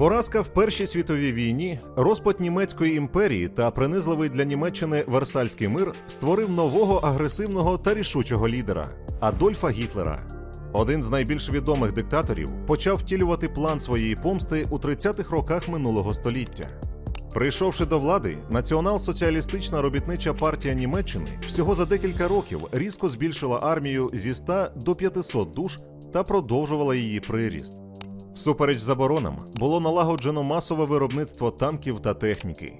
Поразка в Першій світовій війні, розпад німецької імперії та принизливий для Німеччини Версальський мир створив нового агресивного та рішучого лідера Адольфа Гітлера. Один з найбільш відомих диктаторів почав втілювати план своєї помсти у 30-х роках минулого століття. Прийшовши до влади, Націонал-соціалістична робітнича партія Німеччини всього за декілька років різко збільшила армію зі 100 до 500 душ та продовжувала її приріст. Всупереч заборонам було налагоджено масове виробництво танків та техніки.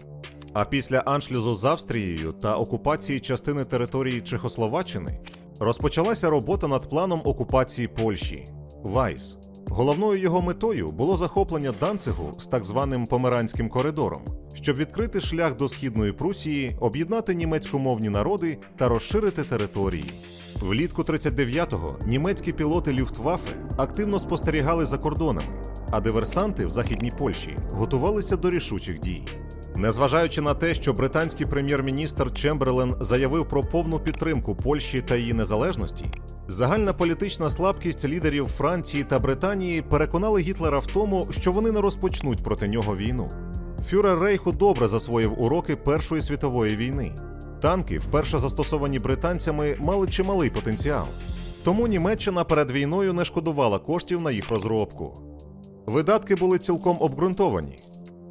А після аншлюзу з Австрією та окупації частини території Чехословаччини розпочалася робота над планом окупації Польщі Вайс. Головною його метою було захоплення Данцигу з так званим Померанським коридором, щоб відкрити шлях до східної Прусії, об'єднати німецькомовні народи та розширити території. Влітку 39-го німецькі пілоти Люфтваффе активно спостерігали за кордонами, а диверсанти в західній Польщі готувалися до рішучих дій. Незважаючи на те, що британський прем'єр-міністр Чемберлен заявив про повну підтримку Польщі та її незалежності, загальна політична слабкість лідерів Франції та Британії переконали Гітлера в тому, що вони не розпочнуть проти нього війну. Фюрер Рейху добре засвоїв уроки Першої світової війни. Танки, вперше застосовані британцями, мали чималий потенціал. Тому Німеччина перед війною не шкодувала коштів на їх розробку. Видатки були цілком обґрунтовані.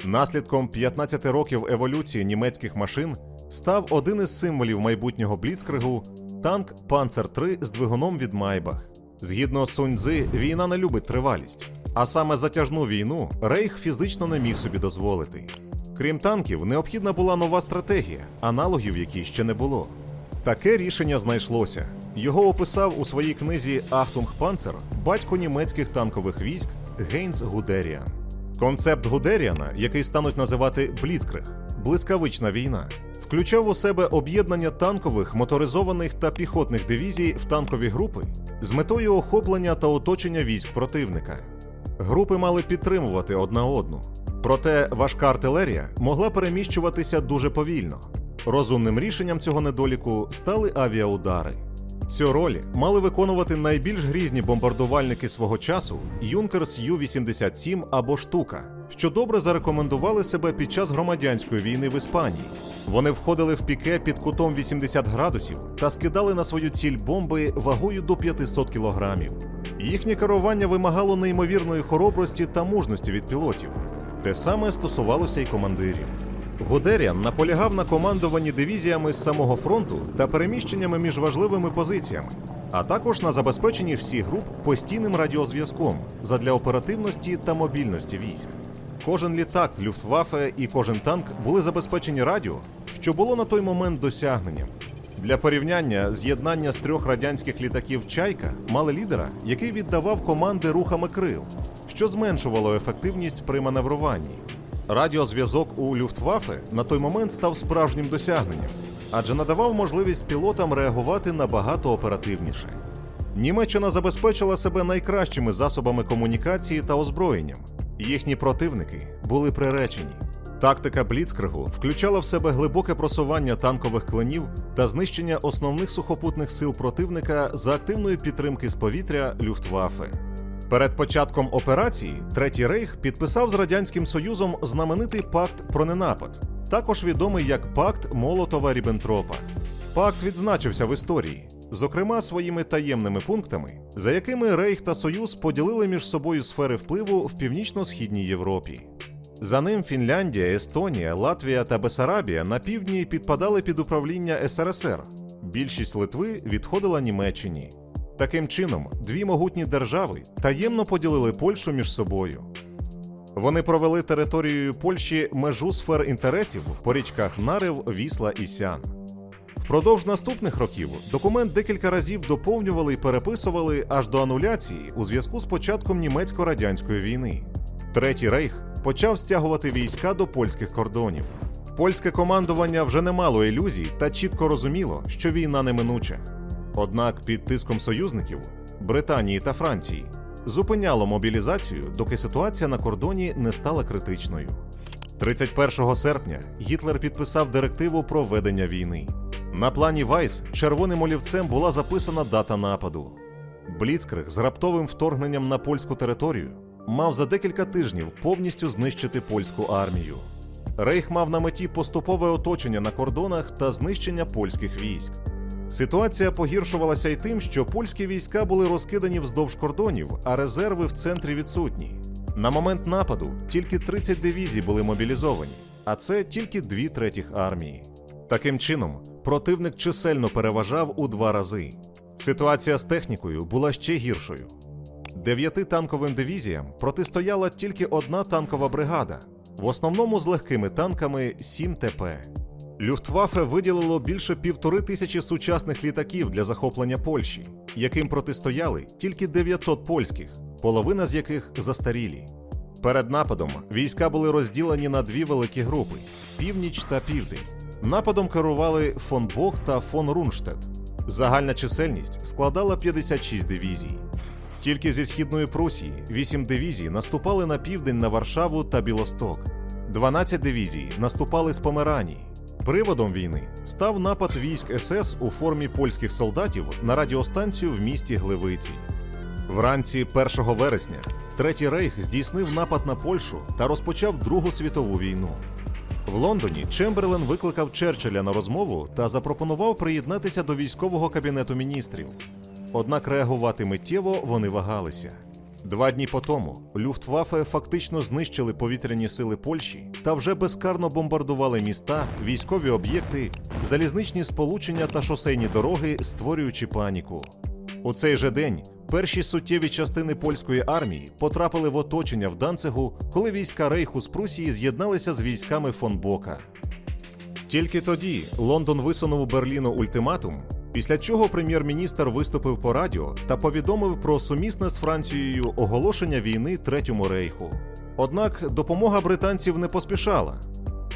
Наслідком 15 років еволюції німецьких машин став один із символів майбутнього бліцкригу танк Панцер 3 з двигуном від Майбах. Згідно з війна не любить тривалість, а саме затяжну війну Рейх фізично не міг собі дозволити. Крім танків, необхідна була нова стратегія, аналогів якій ще не було. Таке рішення знайшлося. Його описав у своїй книзі Ахтунг Панцер батько німецьких танкових військ Гейнс Гудеріан. Концепт Гудеріана, який стануть називати Бліцкриг блискавична війна, включав у себе об'єднання танкових, моторизованих та піхотних дивізій в танкові групи з метою охоплення та оточення військ противника. Групи мали підтримувати одна одну. Проте важка артилерія могла переміщуватися дуже повільно. Розумним рішенням цього недоліку стали авіаудари. Цю роль мали виконувати найбільш грізні бомбардувальники свого часу Юнкерс Ю-87 або Штука, що добре зарекомендували себе під час громадянської війни в Іспанії. Вони входили в піке під кутом 80 градусів та скидали на свою ціль бомби вагою до 500 кілограмів. Їхнє керування вимагало неймовірної хоробрості та мужності від пілотів. Те саме стосувалося й командирів. Гудеріан наполягав на командуванні дивізіями з самого фронту та переміщеннями між важливими позиціями, а також на забезпеченні всіх груп постійним радіозв'язком задля оперативності та мобільності військ. Кожен літак Люфтваффе і кожен танк були забезпечені радіо, що було на той момент досягненням. Для порівняння з'єднання з трьох радянських літаків Чайка мали лідера, який віддавав команди рухами крил, що зменшувало ефективність при маневруванні. Радіозв'язок у Люфтваффе на той момент став справжнім досягненням, адже надавав можливість пілотам реагувати набагато оперативніше. Німеччина забезпечила себе найкращими засобами комунікації та озброєнням. Їхні противники були приречені. Тактика Бліцкригу включала в себе глибоке просування танкових клинів та знищення основних сухопутних сил противника за активної підтримки з повітря Люфтваффе. Перед початком операції Третій Рейх підписав з Радянським Союзом знаменитий пакт про ненапад, також відомий як Пакт Молотова Ріббентропа. Пакт відзначився в історії, зокрема своїми таємними пунктами, за якими Рейх та Союз поділили між собою сфери впливу в північно-східній Європі. За ним Фінляндія, Естонія, Латвія та Бесарабія на півдні підпадали під управління СРСР. Більшість Литви відходила Німеччині. Таким чином, дві могутні держави таємно поділили Польщу між собою. Вони провели територією Польщі межу сфер інтересів по річках Нарив, Вісла і Сян. Впродовж наступних років документ декілька разів доповнювали і переписували аж до ануляції у зв'язку з початком німецько-радянської війни. Третій рейх почав стягувати війська до польських кордонів. Польське командування вже не мало ілюзій та чітко розуміло, що війна неминуча. Однак під тиском союзників Британії та Франції зупиняло мобілізацію, доки ситуація на кордоні не стала критичною. 31 серпня Гітлер підписав директиву про ведення війни. На плані Вайс червоним олівцем була записана дата нападу. Бліцкриг з раптовим вторгненням на польську територію мав за декілька тижнів повністю знищити польську армію. Рейх мав на меті поступове оточення на кордонах та знищення польських військ. Ситуація погіршувалася й тим, що польські війська були розкидані вздовж кордонів, а резерви в центрі відсутні. На момент нападу тільки 30 дивізій були мобілізовані, а це тільки дві третіх армії. Таким чином, противник чисельно переважав у два рази. Ситуація з технікою була ще гіршою. Дев'яти танковим дивізіям протистояла тільки одна танкова бригада, в основному з легкими танками 7 ТП. Люфтваффе виділило більше півтори тисячі сучасних літаків для захоплення Польщі, яким протистояли тільки 900 польських, половина з яких застарілі. Перед нападом війська були розділені на дві великі групи північ та південь. Нападом керували фон Бок та фон Рунштедт. Загальна чисельність складала 56 дивізій. Тільки зі східної Прусії 8 дивізій наступали на південь на Варшаву та Білосток. 12 дивізій наступали з Померанії. Приводом війни став напад військ СС у формі польських солдатів на радіостанцію в місті Гливиці. Вранці 1 вересня Третій рейх здійснив напад на Польщу та розпочав Другу світову війну. В Лондоні Чемберлен викликав Черчилля на розмову та запропонував приєднатися до військового кабінету міністрів. Однак реагувати миттєво вони вагалися. Два дні по тому Люфтваффе фактично знищили повітряні сили Польщі та вже безкарно бомбардували міста, військові об'єкти, залізничні сполучення та шосейні дороги, створюючи паніку. У цей же день перші суттєві частини польської армії потрапили в оточення в Данцигу, коли війська Рейху з Прусії з'єдналися з військами фон Бока. Тільки тоді Лондон висунув Берліну ультиматум, після чого прем'єр-міністр виступив по радіо та повідомив про сумісне з Францією оголошення війни Третьому рейху. Однак допомога британців не поспішала.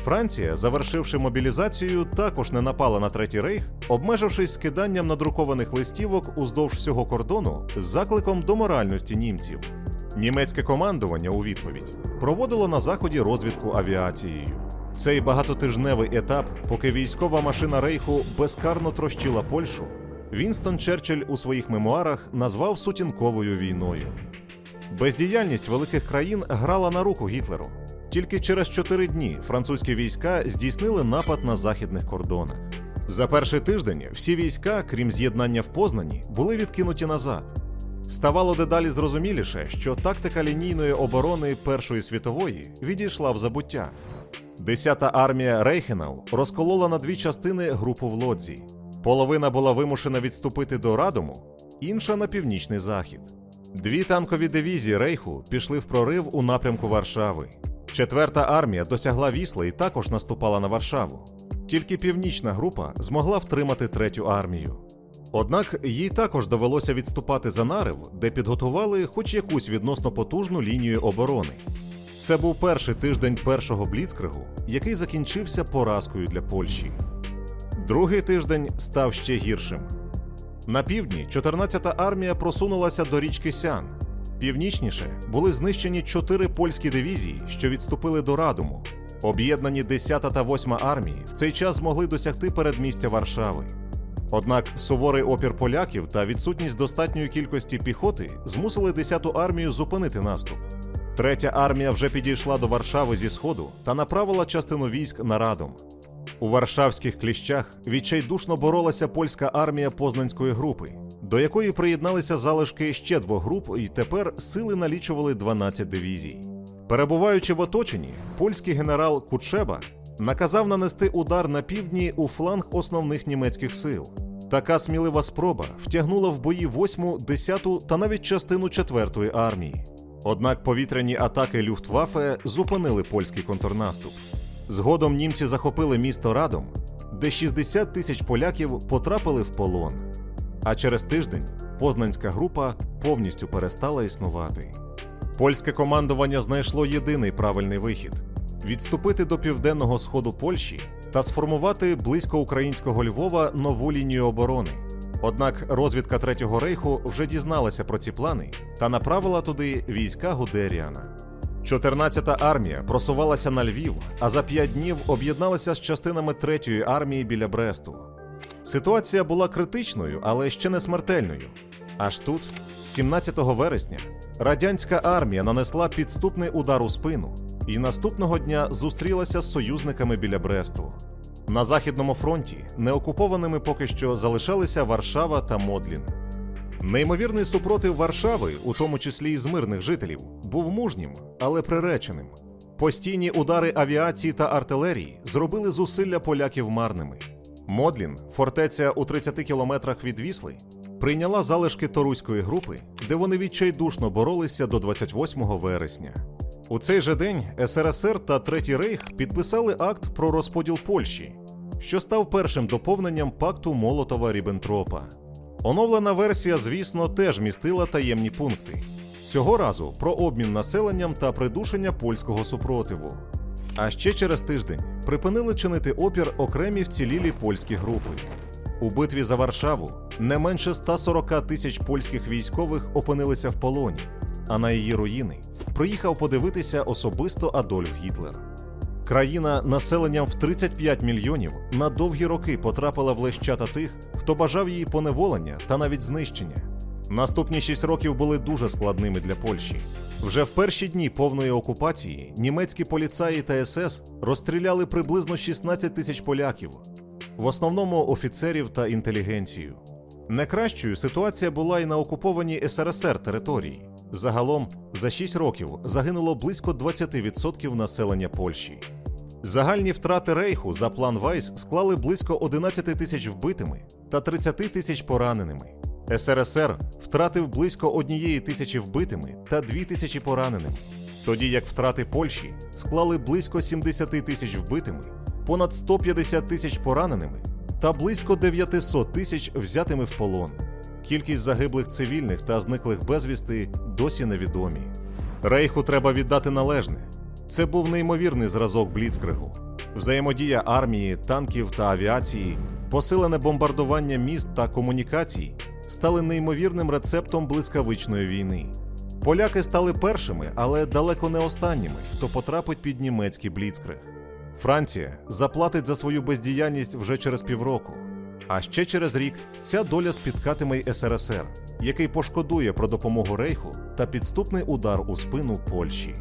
Франція, завершивши мобілізацію, також не напала на третій рейх, обмежившись скиданням надрукованих листівок уздовж всього кордону з закликом до моральності німців. Німецьке командування у відповідь проводило на заході розвідку авіацією. Цей багатотижневий етап, поки військова машина рейху безкарно трощила Польщу, Вінстон Черчилль у своїх мемуарах назвав сутінковою війною. Бездіяльність великих країн грала на руку Гітлеру. Тільки через чотири дні французькі війська здійснили напад на західних кордонах. За перший тиждень всі війська, крім з'єднання в Познані, були відкинуті назад. Ставало дедалі зрозуміліше, що тактика лінійної оборони Першої світової відійшла в забуття. Десята армія Рейхенау розколола на дві частини групу в Лодзі. Половина була вимушена відступити до Радому, інша на північний захід. Дві танкові дивізії Рейху пішли в прорив у напрямку Варшави. Четверта армія досягла Вісла і також наступала на Варшаву. Тільки північна група змогла втримати третю армію. Однак їй також довелося відступати за Нарив, де підготували хоч якусь відносно потужну лінію оборони. Це був перший тиждень першого бліцкригу, який закінчився поразкою для Польщі. Другий тиждень став ще гіршим. На півдні 14-та армія просунулася до річки Сян. Північніше були знищені чотири польські дивізії, що відступили до Радуму. Об'єднані 10 та 8 армії в цей час змогли досягти передмістя Варшави. Однак суворий опір поляків та відсутність достатньої кількості піхоти змусили 10-ту армію зупинити наступ. Третя армія вже підійшла до Варшави зі сходу та направила частину військ на Радом. У варшавських кліщах відчайдушно боролася польська армія Познанської групи, до якої приєдналися залишки ще двох груп, і тепер сили налічували 12 дивізій. Перебуваючи в оточенні, польський генерал Кучеба наказав нанести удар на півдні у фланг основних німецьких сил. Така смілива спроба втягнула в бої 8, 10 та навіть частину 4 армії. Однак повітряні атаки Люфтваффе зупинили польський контрнаступ. Згодом німці захопили місто Радом, де 60 тисяч поляків потрапили в полон. А через тиждень Познанська група повністю перестала існувати. Польське командування знайшло єдиний правильний вихід відступити до південного сходу Польщі та сформувати близько українського Львова нову лінію оборони. Однак розвідка Третього рейху вже дізналася про ці плани та направила туди війська Гудеріана. 14-та армія просувалася на Львів, а за п'ять днів об'єдналася з частинами 3-ї армії біля Бресту. Ситуація була критичною, але ще не смертельною. Аж тут 17 вересня радянська армія нанесла підступний удар у спину і наступного дня зустрілася з союзниками біля Бресту. На західному фронті неокупованими поки що залишалися Варшава та Модлін. Неймовірний супротив Варшави, у тому числі і з мирних жителів, був мужнім, але приреченим. Постійні удари авіації та артилерії зробили зусилля поляків марними. Модлін, фортеця у 30 кілометрах від Вісли, прийняла залишки Торуської групи, де вони відчайдушно боролися до 28 вересня. У цей же день СРСР та Третій Рейх підписали акт про розподіл Польщі, що став першим доповненням пакту Молотова Ріббентропа. Оновлена версія, звісно, теж містила таємні пункти. Цього разу про обмін населенням та придушення польського супротиву. А ще через тиждень припинили чинити опір окремі вцілілі польські групи. У битві за Варшаву не менше 140 тисяч польських військових опинилися в полоні, а на її руїни приїхав подивитися особисто Адольф Гітлер. Країна населенням в 35 мільйонів на довгі роки потрапила в лещата тих, хто бажав її поневолення та навіть знищення. Наступні шість років були дуже складними для Польщі. Вже в перші дні повної окупації німецькі поліцаї та СС розстріляли приблизно 16 тисяч поляків, в основному офіцерів та інтелігенцію. Не кращою ситуація була і на окупованій СРСР території. Загалом за 6 років загинуло близько 20% населення Польщі. Загальні втрати рейху за план Вайс склали близько 11 тисяч вбитими та 30 тисяч пораненими. СРСР втратив близько однієї тисячі вбитими та 2 тисячі пораненими, тоді як втрати Польщі склали близько 70 тисяч вбитими, понад 150 тисяч пораненими та близько 900 тисяч взятими в полон. Кількість загиблих цивільних та зниклих безвісти досі невідомі. Рейху треба віддати належне. Це був неймовірний зразок Бліцкригу. Взаємодія армії, танків та авіації, посилене бомбардування міст та комунікацій стали неймовірним рецептом блискавичної війни. Поляки стали першими, але далеко не останніми, хто потрапить під німецький Бліцкриг. Франція заплатить за свою бездіяльність вже через півроку. А ще через рік ця доля спіткатиме й СРСР, який пошкодує про допомогу Рейху та підступний удар у спину Польщі.